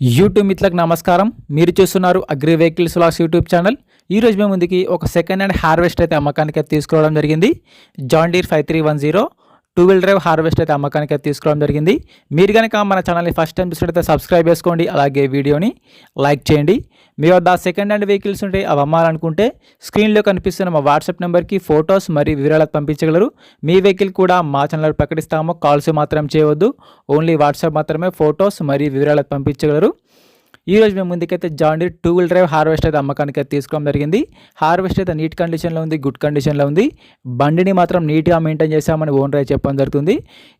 YouTube మిత్రులకు నమస్కారం. మీరు చూస్తున్నారు అగ్రి వెహికల్స్ లాస్ యూట్యూబ్ ఛానల్ ఈ రోజు మేము ముందుకి ఒక సెకండ్ హ్యాండ్ హార్వెస్ట్ అయితే అమ్మకానికి అయితే తీసుకురావడం జరిగింది. John Deere five three one zero two wheel drive harvest అయితే అమ్మకానికి అయితే తీసుకోవడం జరిగింది. మీరు కనుక మన ఛానల్ని ఫస్ట్ టైం చూసినట్టయితే సబ్స్క్రైబ్ చేసుకోండి అలాగే వీడియోని లైక్ చేయండి. మీ వద్ద సెకండ్ హ్యాండ్ వెహికల్స్ ఉంటే అవి అమ్మాలనుకుంటే స్క్రీన్లో కనిపిస్తున్న మా వాట్సాప్ నెంబర్కి ఫొటోస్ మరియు వివరాలు పంపించగలరు. మీ వెహికల్ కూడా మా ఛానల్ ప్రకటిస్తాము. కాల్స్ మాత్రం చేయవద్దు. ఓన్లీ వాట్సాప్ మాత్రమే ఫొటోస్ మరియు వివరాలు పంపించగలరు. ఈరోజు మేము ముందుకైతే John Deere two wheel drive harvest అయితే అమ్మకానికి అయితే తీసుకోవడం జరిగింది. హార్వెస్ట్ అయితే నీట్ కండిషన్లో ఉంది గుడ్ కండిషన్లో ఉంది. బండిని మాత్రం నీట్గా మెయింటైన్ చేసామని ఓనర్ అయితే చెప్పడం జరుగుతుంది.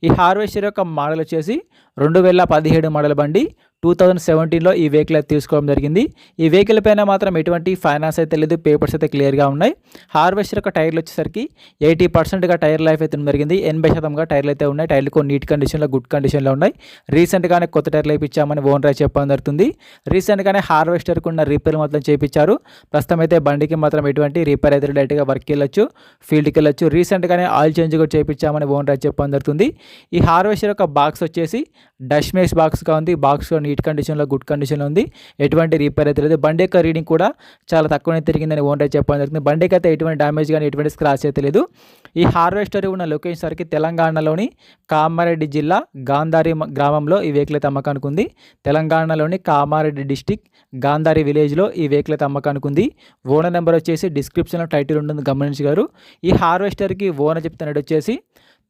ఈ హార్వెస్టర్ యొక్క మోడల్ వచ్చేసి రెండు వేల పదిహేడు మోడల్ బండి టూ థౌజండ్ సెవెంటీన్లో ఈ వెహికల్ అయితే తీసుకోవడం జరిగింది. ఈ వెహికల్ పైన మాత్రం ఎటువంటి ఫైనాన్స్ అయితే లేదు పేపర్స్ అయితే క్లియర్గా ఉన్నాయి. హార్వెస్టర్ యొక్క టైర్లు వచ్చేసరికి ఎయిటీ పర్సెంట్గా టైర్ లైఫ్ అయితే జరిగింది. ఎనభై శాతంగా టైర్లు అయితే ఉన్నాయి. టైర్లు కొన్ని నీట్ కండిషన్లో గుడ్ కండిషన్లో ఉన్నాయి. రీసెంట్గానే కొత్త టైర్లు వేయించామని ఓనర్ అయితే చెప్పడం జరుగుతుంది. రీసెంట్గానే హార్వెస్టర్కి ఉన్న రిపేర్ మాత్రం చేయించారు ప్రస్తుతం అయితే బండికి మాత్రం ఎటువంటి రిపేర్ అయితే డైరెక్ట్గా వర్క్కి వెళ్ళొచ్చు ఫీల్డ్కి వెళ్ళొచ్చు. రీసెంట్గానే ఆయిల్ చేంజ్ కూడా చేయించామని ఓనర్ అయితే చెప్పడం జరుగుతుంది. ఈ హార్వెస్టర్ యొక్క బాక్స్ వచ్చేసి డష్మేష్ బాక్స్గా ఉంది. బాక్స్ నీట్ కండిషన్లో గుడ్ కండిషన్లో ఉంది. ఎటువంటి రిపేర్ అయితే లేదు. బండి యొక్క రీడింగ్ కూడా చాలా తక్కువనే తిరిగిందని ఓనర్ అయితే చెప్పడం జరిగింది బండికి అయితే ఎటువంటి డ్యామేజ్ కానీ ఎటువంటి స్క్రాచ్ అయితే లేదు. ఈ హార్వెస్టర్ ఉన్న లొకేషన్ సరికి తెలంగాణలోని కామారెడ్డి జిల్లా గాంధారి గ్రామంలో ఈ వెహికల్ అయితే అమ్మకానికి ఉంది. తెలంగాణలోని కామారెడ్డి డిస్టిక్ గాంధారి విలేజ్లో ఈ వెహికల్ అయితే అమ్మకానికి ఉంది. ఓనర్ నెంబర్ వచ్చేసి డిస్క్రిప్షన్లో టైటిల్ ఉంటుంది. గమనించగారు ఈ హార్వెస్టర్కి ఓనర్ చెప్తున్నట్టు వచ్చేసి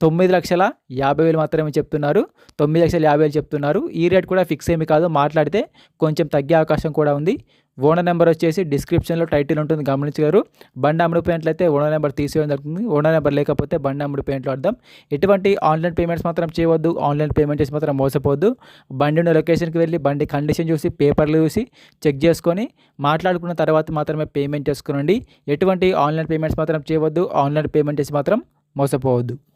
తొమ్మిది లక్షల యాభై వేలు మాత్రమే చెప్తున్నారు. తొమ్మిది లక్షల యాభై వేలు చెప్తున్నారు. ఈ రేట్ కూడా ఫిక్స్ ఏమి కాదు. మాట్లాడితే కొంచెం తగ్గే అవకాశం కూడా ఉంది. ఓనర్ నెంబర్ వచ్చేసి డిస్క్రిప్షన్లో టైటిల్ ఉంటుంది. గమనించగలరు. బండి అమ్ముడిపోయినట్లయితే ఓనర్ నెంబర్ తీసేయడం జరుగుతుంది. ఓనర్ నెంబర్ లేకపోతే బండి అమ్ముడిపోయినట్లు అర్థం. ఎటువంటి ఆన్లైన్ పేమెంట్స్ మాత్రం చేయవద్దు. ఆన్లైన్ పేమెంట్ చేసి మాత్రం మోసపోవద్దు. బండి ఉన్న లొకేషన్కి వెళ్ళి బండి కండిషన్ చూసి పేపర్లు చూసి చెక్ చేసుకొని మాట్లాడుకున్న తర్వాత మాత్రమే పేమెంట్ చేసుకోనండి. ఎటువంటి ఆన్లైన్ పేమెంట్స్ మాత్రం చేయవద్దు. ఆన్లైన్ పేమెంట్ చేసి మాత్రం మోసపోవద్దు.